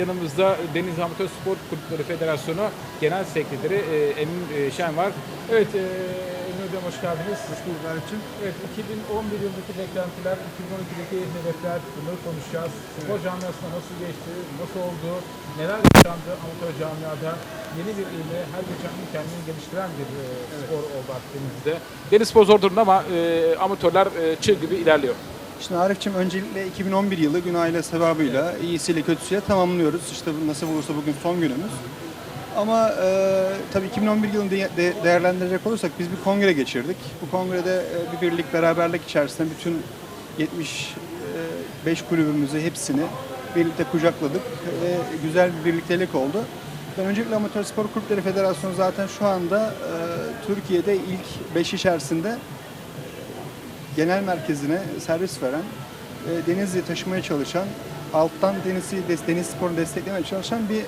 Yanımızda Deniz Amatör Spor Kulüpleri Federasyonu Genel Sekreteri e, Emin e, Şen var. Evet, e, Emin Hocam hoş geldiniz. Hoş bulduk için. Evet, 2011 yılındaki beklentiler, 2012'deki hedefler, bunları konuşacağız. Spor camiasında nasıl geçti, nasıl oldu, neler yaşandı amatör camiada, yeni bir ilme her geçen gün kendini geliştiren bir spor oldu artık denizde. Deniz spor zor durumda ama e, amatörler e, çığ gibi ilerliyor. Şimdi Arif'ciğim öncelikle 2011 yılı günahıyla sevabıyla iyisiyle kötüsüyle tamamlıyoruz. İşte nasıl olursa bugün son günümüz. Ama e, tabii 2011 yılını de- de- değerlendirecek olursak biz bir kongre geçirdik. Bu kongrede e, bir birlik beraberlik içerisinde bütün 75 kulübümüzü hepsini birlikte kucakladık ve güzel bir birliktelik oldu. Ben öncelikle Amatör Spor Kulüpleri Federasyonu zaten şu anda e, Türkiye'de ilk 5 içerisinde genel merkezine servis veren, e, Denizli'yi taşımaya çalışan, alttan Denizli, Deniz Spor'u desteklemeye çalışan bir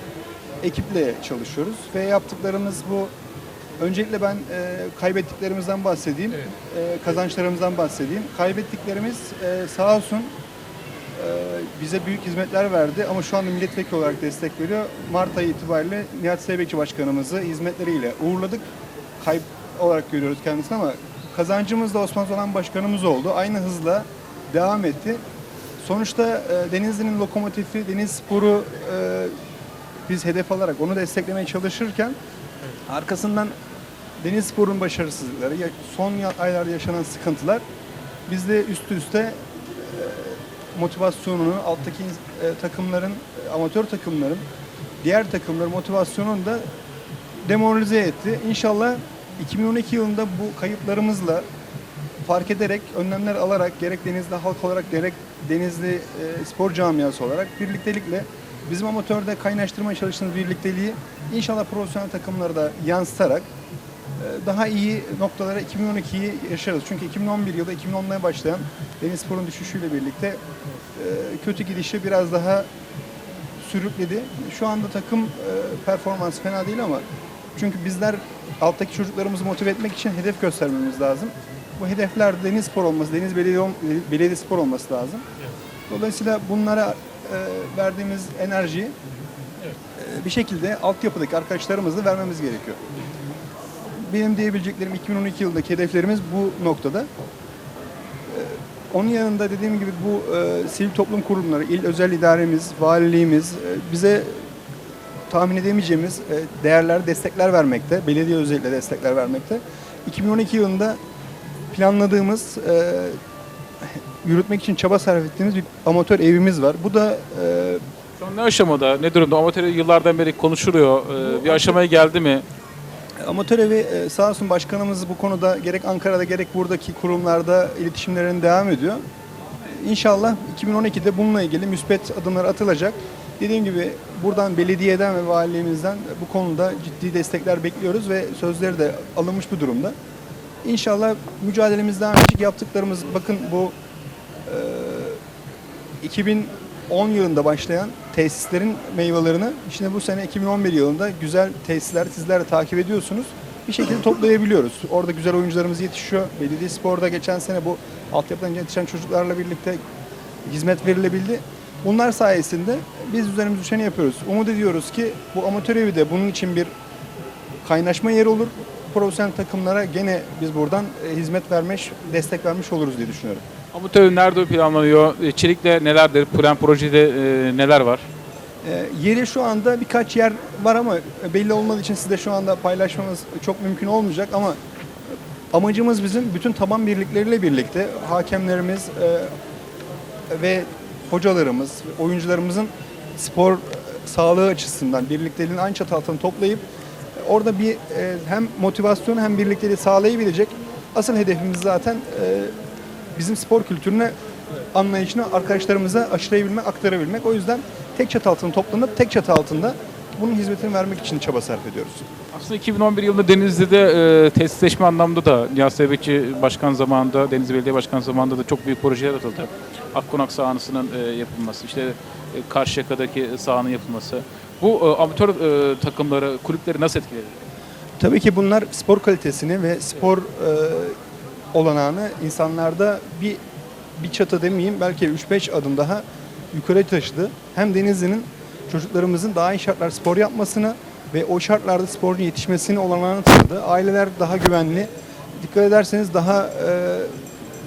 ekiple çalışıyoruz. Ve yaptıklarımız bu. Öncelikle ben e, kaybettiklerimizden bahsedeyim, e, kazançlarımızdan bahsedeyim. Kaybettiklerimiz e, sağ olsun e, bize büyük hizmetler verdi ama şu anda milletvekili olarak destek veriyor. Mart ayı itibariyle Nihat Seybekçi Başkanımızı hizmetleriyle uğurladık. Kayıp olarak görüyoruz kendisini ama kazancımız da Osman Zolan Başkanımız oldu. Aynı hızla devam etti. Sonuçta e, Denizli'nin lokomotifi, Deniz Sporu e, biz hedef alarak onu desteklemeye çalışırken arkasından Deniz Spor'un başarısızlıkları, son ya- aylarda yaşanan sıkıntılar bizde üst üste motivasyonunu alttaki e, takımların, e, amatör takımların, diğer takımların motivasyonunu da demoralize etti. İnşallah 2012 yılında bu kayıplarımızla fark ederek, önlemler alarak gerek Denizli halk olarak gerek Denizli e, spor camiası olarak birliktelikle bizim amatörde kaynaştırmaya çalıştığımız birlikteliği inşallah profesyonel takımlara da yansıtarak e, daha iyi noktalara 2012'yi yaşarız. Çünkü 2011 yılda 2010'da başlayan Deniz Spor'un düşüşüyle birlikte e, kötü gidişi biraz daha sürükledi. Şu anda takım e, performansı fena değil ama çünkü bizler alttaki çocuklarımızı motive etmek için hedef göstermemiz lazım. Bu hedefler Deniz Spor olması, Deniz Belediye, Spor olması lazım. Dolayısıyla bunlara e, verdiğimiz enerjiyi e, bir şekilde altyapıdaki arkadaşlarımızla vermemiz gerekiyor. Benim diyebileceklerim 2012 yılındaki hedeflerimiz bu noktada. Ee, Onun yanında dediğim gibi bu e, sivil toplum kurumları, il özel idaremiz, valiliğimiz e, bize tahmin edemeyeceğimiz e, değerler, destekler vermekte. Belediye özellikle destekler vermekte. 2012 yılında planladığımız, e, yürütmek için çaba sarf ettiğimiz bir amatör evimiz var. Bu da e, Şu an ne aşamada, ne durumda? Amatör yıllardan beri konuşuluyor. Bir aşamaya geldi mi? Amatör evi sağ olsun başkanımız bu konuda gerek Ankara'da gerek buradaki kurumlarda iletişimlerin devam ediyor. İnşallah 2012'de bununla ilgili müspet adımlar atılacak. Dediğim gibi buradan belediyeden ve valiliğimizden bu konuda ciddi destekler bekliyoruz ve sözleri de alınmış bu durumda. İnşallah mücadelemiz devam edecek. Yaptıklarımız bakın bu e, 2010 yılında başlayan tesislerin meyvelerini şimdi bu sene 2011 yılında güzel tesisler sizler de takip ediyorsunuz. Bir şekilde toplayabiliyoruz. Orada güzel oyuncularımız yetişiyor. Belediye Spor'da geçen sene bu altyapıdan yetişen çocuklarla birlikte hizmet verilebildi. Bunlar sayesinde biz üzerimize düşeni yapıyoruz. Umut ediyoruz ki bu amatör evi de bunun için bir kaynaşma yeri olur. Profesyonel takımlara gene biz buradan e, hizmet vermiş, destek vermiş oluruz diye düşünüyorum. Amatör nerede planlanıyor? E, Çelik'le nelerdir? Plan projede e, neler var? E, yeri şu anda birkaç yer var ama belli olmadığı için size şu anda paylaşmamız çok mümkün olmayacak ama amacımız bizim bütün taban birlikleriyle birlikte hakemlerimiz e, ve hocalarımız, oyuncularımızın spor sağlığı açısından birlikteliğini aynı çatı altında toplayıp e, orada bir e, hem motivasyonu hem birlikteliği sağlayabilecek asıl hedefimiz zaten e, bizim spor kültürüne anlayışını arkadaşlarımıza aşılayabilmek, aktarabilmek. O yüzden tek çatı altında toplanıp tek çatı altında bunun hizmetini vermek için çaba sarf ediyoruz. Aslında 2011 yılında Denizli'de e, tesisleşme anlamında da Nihat Seybekçi Başkan zamanında, Denizli Belediye Başkan zamanında da çok büyük projeler atıldı. Akkonak sahanısının e, yapılması, işte e, Karşıyaka'daki sahanın yapılması. Bu e, amatör e, takımları, kulüpleri nasıl etkiledi? Tabii ki bunlar spor kalitesini ve spor e, olanağını insanlarda bir bir çatı demeyeyim belki 3-5 adım daha yukarı taşıdı. Hem Denizli'nin çocuklarımızın daha iyi şartlar spor yapmasını ve o şartlarda sporun yetişmesini olanağını tanıdı. Aileler daha güvenli. Dikkat ederseniz daha e,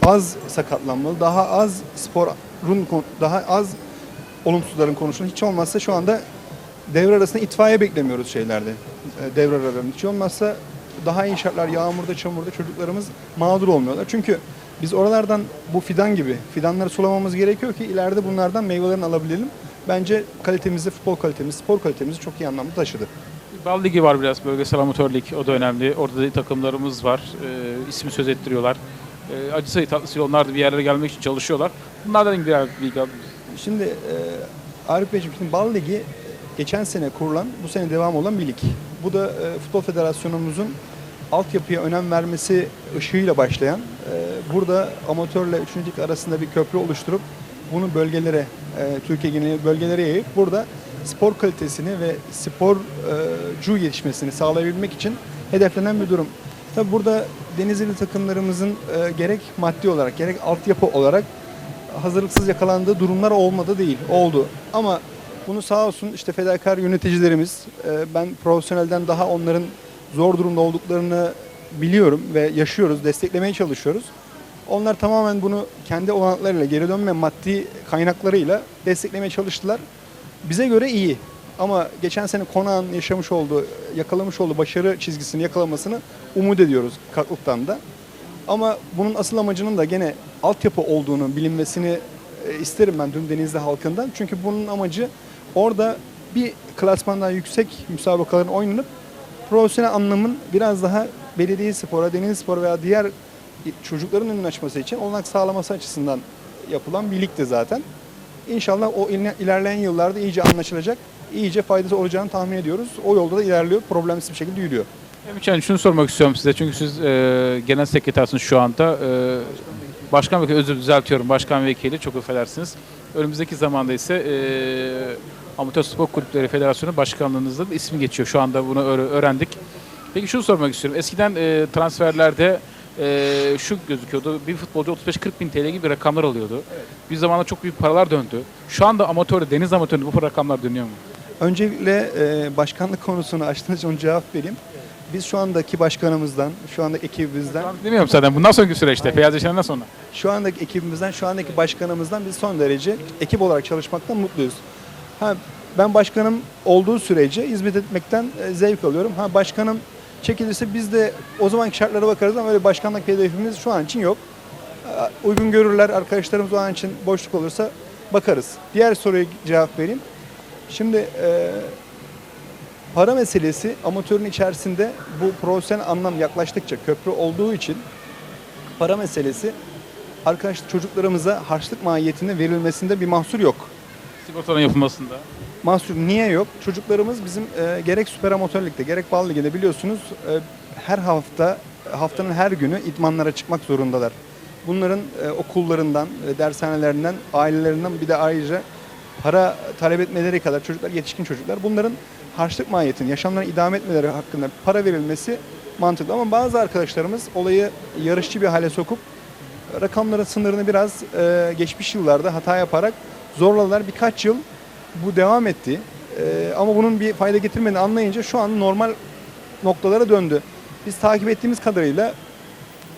az sakatlanmalı, daha az sporun daha az olumsuzların konuşulduğu hiç olmazsa şu anda devre arasında itfaiye beklemiyoruz şeylerde. E, devre aralarında. Hiç olmazsa daha iyi şartlar yağmurda, çamurda çocuklarımız mağdur olmuyorlar. Çünkü biz oralardan bu fidan gibi fidanları sulamamız gerekiyor ki ileride bunlardan meyvelerini alabilelim. Bence kalitemizi, futbol kalitemizi, spor kalitemizi çok iyi anlamda taşıdı. Bal Ligi var biraz bölgesel amatör lig o da önemli. Orada da takımlarımız var. E, ismi söz ettiriyorlar. E, acı sayı tatlısıyla onlar da bir yerlere gelmek için çalışıyorlar. Bunlardan ilgili bir alabiliriz. Şimdi e, Arif Beyciğim, şimdi Bal Ligi geçen sene kurulan, bu sene devam olan bir lig. Bu da e, Futbol Federasyonumuzun altyapıya önem vermesi ışığıyla başlayan, e, burada amatörle 3. lig arasında bir köprü oluşturup bunu bölgelere, e, Türkiye geneli bölgelere yayıp burada spor kalitesini ve sporcu yetişmesini sağlayabilmek için hedeflenen bir durum. Tabi burada Denizli takımlarımızın e, gerek maddi olarak gerek altyapı olarak hazırlıksız yakalandığı durumlar olmadı değil, oldu. Ama bunu sağ olsun işte fedakar yöneticilerimiz, e, ben profesyonelden daha onların zor durumda olduklarını biliyorum ve yaşıyoruz, desteklemeye çalışıyoruz. Onlar tamamen bunu kendi olanaklarıyla, geri dönme maddi kaynaklarıyla desteklemeye çalıştılar. Bize göre iyi. Ama geçen sene konağın yaşamış olduğu, yakalamış olduğu başarı çizgisini yakalamasını umut ediyoruz Kaklık'tan da. Ama bunun asıl amacının da gene altyapı olduğunu bilinmesini e, isterim ben dün Denizli halkından. Çünkü bunun amacı orada bir klasmandan yüksek müsabakaların oynanıp profesyonel anlamın biraz daha belediye spora, deniz spor veya diğer çocukların önünü açması için olanak sağlaması açısından yapılan bir ligdi zaten. İnşallah o iler- ilerleyen yıllarda iyice anlaşılacak, iyice faydası olacağını tahmin ediyoruz. O yolda da ilerliyor, problemsiz bir şekilde yürüyor. Can, şunu sormak istiyorum size çünkü siz e, genel sekretersiniz şu anda. E, başkan vekili, özür düzeltiyorum, başkan vekili çok affedersiniz. Önümüzdeki zamanda ise e, Amatör Spor Kulüpleri Federasyonu Başkanlığınızda da ismi geçiyor. Şu anda bunu öğre- öğrendik. Peki şunu sormak istiyorum. Eskiden e, transferlerde e, şu gözüküyordu. Bir futbolcu 35-40 bin TL gibi rakamlar alıyordu. Bir zamanda çok büyük paralar döndü. Şu anda amatörde, deniz amatöründe bu rakamlar dönüyor mu? Öncelikle e, başkanlık konusunu açtığınız için cevap vereyim. Biz şu andaki başkanımızdan, şu andaki ekibimizden, Ben Demiyorum zaten. Bundan sonraki süreçte, Feyyaz Yaşar'dan sonra. şu andaki ekibimizden, şu andaki başkanımızdan biz son derece ekip olarak çalışmaktan mutluyuz. Ha, ben başkanım olduğu sürece hizmet etmekten e, zevk alıyorum. Ha başkanım çekilirse biz de o zamanki şartlara bakarız ama öyle başkanlık hedefimiz şu an için yok. E, Uygun görürler arkadaşlarımız o an için boşluk olursa bakarız. Diğer soruya cevap vereyim. Şimdi e, para meselesi amatörün içerisinde bu profesyonel anlam yaklaştıkça köprü olduğu için para meselesi arkadaş çocuklarımıza harçlık mahiyetinde verilmesinde bir mahsur yok. Sigortanın yapılmasında. Mahsur niye yok? Çocuklarımız bizim e, gerek süper amatör ligde gerek bal liginde biliyorsunuz e, her hafta haftanın her günü idmanlara çıkmak zorundalar. Bunların e, okullarından, e, dershanelerinden, ailelerinden bir de ayrıca para talep etmeleri kadar çocuklar, yetişkin çocuklar bunların harçlık mahiyetini, yaşamlarını idame etmeleri hakkında para verilmesi mantıklı. Ama bazı arkadaşlarımız olayı yarışçı bir hale sokup rakamların sınırını biraz e, geçmiş yıllarda hata yaparak zorladılar. Birkaç yıl bu devam etti. E, ama bunun bir fayda getirmediğini anlayınca şu an normal noktalara döndü. Biz takip ettiğimiz kadarıyla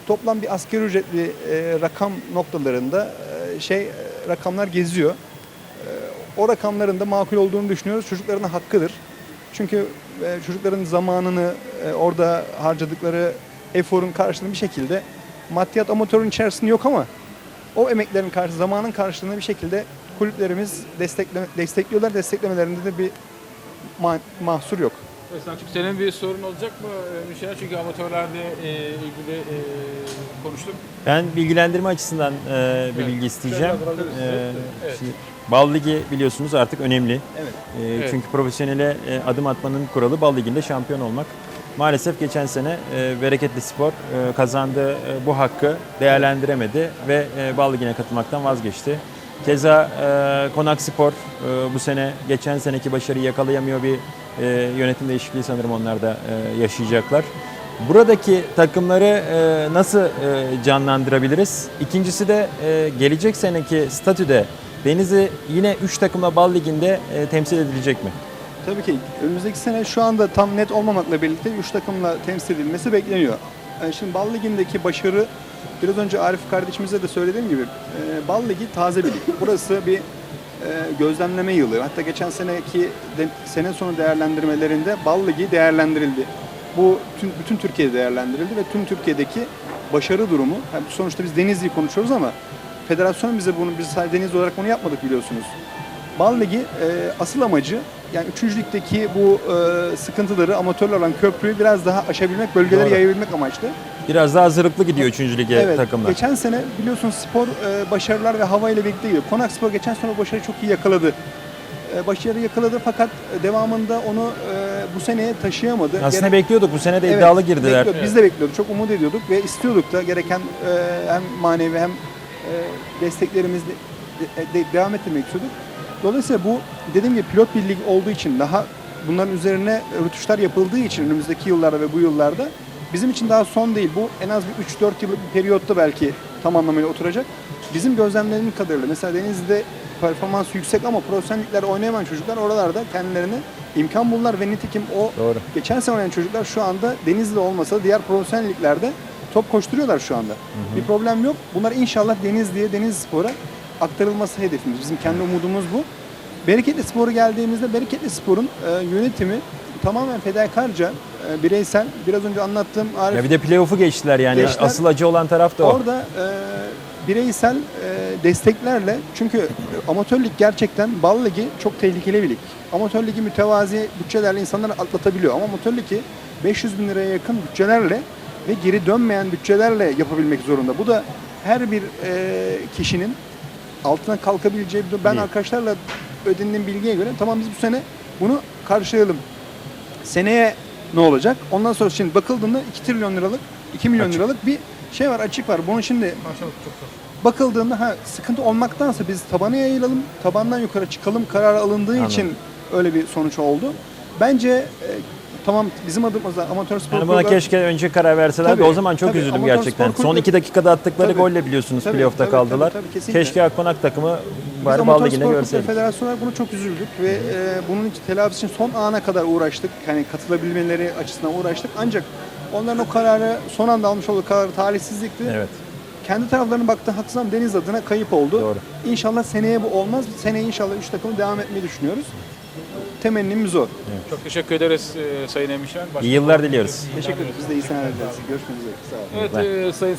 toplam bir asgari ücretli e, rakam noktalarında e, şey e, rakamlar geziyor. E, o rakamların da makul olduğunu düşünüyoruz. Çocukların hakkıdır. Çünkü e, çocukların zamanını e, orada harcadıkları eforun karşılığını bir şekilde maddiyat amatörün içerisinde yok ama o emeklerin karşı zamanın karşılığını bir şekilde kulüplerimiz destekle, destekliyorlar. Desteklemelerinde de bir ma- mahsur yok. Evet, Selçuk senin bir sorun olacak mı e, Müşahede? Çünkü amatörlerde e, ilgili e, konuştuk. Ben bilgilendirme açısından e, bir Evet. bilgi isteyeceğim. Biraz alırız. E, Evet. şimdi Bal Ligi biliyorsunuz artık önemli. Evet. E, Evet. Çünkü profesyonele e, adım atmanın kuralı Bal Ligi'nde şampiyon olmak. Maalesef geçen sene e, Bereketli Spor e, kazandığı e, bu hakkı değerlendiremedi ve e, Bal Ligi'ne katılmaktan vazgeçti. Keza e, Konak Spor e, bu sene geçen seneki başarıyı yakalayamıyor bir e, yönetim değişikliği sanırım onlar da e, yaşayacaklar. Buradaki takımları e, nasıl e, canlandırabiliriz? İkincisi de e, gelecek seneki statüde Denizli yine 3 takımla bal liginde e, temsil edilecek mi? Tabii ki önümüzdeki sene şu anda tam net olmamakla birlikte 3 takımla temsil edilmesi bekleniyor. Yani şimdi Bal Ligi'ndeki başarı biraz önce Arif kardeşimize de söylediğim gibi e, Bal Ligi taze bir lig. Burası bir e, gözlemleme yılı. Hatta geçen seneki de, sene sonu değerlendirmelerinde Bal Ligi değerlendirildi. Bu tüm, bütün Türkiye değerlendirildi ve tüm Türkiye'deki başarı durumu. Yani sonuçta biz Denizli'yi konuşuyoruz ama federasyon bize bunu biz sadece Denizli olarak bunu yapmadık biliyorsunuz. Bal Ligi e, asıl amacı yani 3. ligdeki bu e, sıkıntıları amatörler olan köprüyü biraz daha aşabilmek, bölgelere Doğru. yayabilmek amaçlı. Biraz daha hazırlıklı gidiyor 3. lige evet, takımlar. geçen sene biliyorsun spor e, başarılar ve hava ile birlikte gidiyor. Konak Spor geçen sene o başarıyı çok iyi yakaladı. E, başarı yakaladı fakat devamında onu e, bu seneye taşıyamadı. Aslında Gerek- bekliyorduk bu sene de Evet, iddialı girdiler. bekliyorduk. Biz de bekliyorduk. Çok umut ediyorduk ve istiyorduk da gereken e, hem manevi hem e, desteklerimizle de, de- devam ettirmek istiyorduk. Dolayısıyla bu dediğim gibi pilot bir lig olduğu için daha bunların üzerine rötuşlar yapıldığı için önümüzdeki yıllarda ve bu yıllarda bizim için daha son değil. Bu en az bir 3-4 yıllık bir periyotta belki tam anlamıyla oturacak. Bizim gözlemlerimiz kadarıyla mesela Denizli'de performans yüksek ama profesyonel liglerde oynayamayan çocuklar oralarda kendilerine imkan bulurlar ve nitekim o Doğru. Geçen sene oynayan çocuklar şu anda Denizli olmasa da diğer profesyonel liglerde top koşturuyorlar şu anda. Bir problem yok. Bunlar inşallah Denizli'ye, Denizli Spor'a aktarılması hedefimiz. Bizim kendi umudumuz bu. Bereketli Spor'a geldiğimizde Bereketli Spor'un e, yönetimi tamamen fedakarca, e, bireysel. Biraz önce anlattığım Arif Ya bir de playoff'u geçtiler yani. Geçtiler. Asıl acı olan taraf da o. Orada e, bireysel e, desteklerle çünkü amatör lig gerçekten bal ligi çok tehlikeli bir lig. Amatör ligi mütevazi bütçelerle insanları atlatabiliyor ama amatör ligi 500 bin liraya yakın bütçelerle ve geri dönmeyen bütçelerle yapabilmek zorunda. Bu da her bir e, kişinin altına kalkabileceği bir durum. Ben Değil. arkadaşlarla ödindiğim bilgiye göre tamam biz bu sene bunu karşılayalım. Seneye ne olacak? Ondan sonra şimdi bakıldığında 2 trilyon liralık, 2 milyon Açık. liralık bir şey var, açık var. Bunu şimdi bakıldığında ha sıkıntı olmaktansa biz tabana yayılalım, tabandan yukarı çıkalım kararı alındığı Anladım. için öyle bir sonuç oldu. Bence e, tamam bizim adımıza amatör spor Yani buna kulüpleri- keşke önce karar verseler Tabii, o zaman çok tabii. üzüldüm gerçekten. spor Son iki dakikada attıkları Tabii. golle biliyorsunuz Tabii, playoff'ta tabii, kaldılar. tabii, tabii, kesinlikle. keşke Akkonak takımı bari amatör bal liginde spor kulüpleri görseydik. federasyonu olarak bunu çok üzüldük ve e, bunun için telafisi için son ana kadar uğraştık. Hani katılabilmeleri açısından uğraştık. Ancak onların o kararı son anda almış olduğu karar talihsizlikti. Evet. Kendi taraflarına baktığı haksız ama Deniz adına kayıp oldu. Doğru. İnşallah seneye bu olmaz. Seneye inşallah 3 takımı devam etmeyi düşünüyoruz. Temennimiz o. Çok teşekkür ederiz e, Sayın Emişen. İyi yıllar diliyoruz. Teşekkür ederiz. Biz de iyi seneler dileriz. Görüşmek üzere. Sağ olun. Evet e, Sayın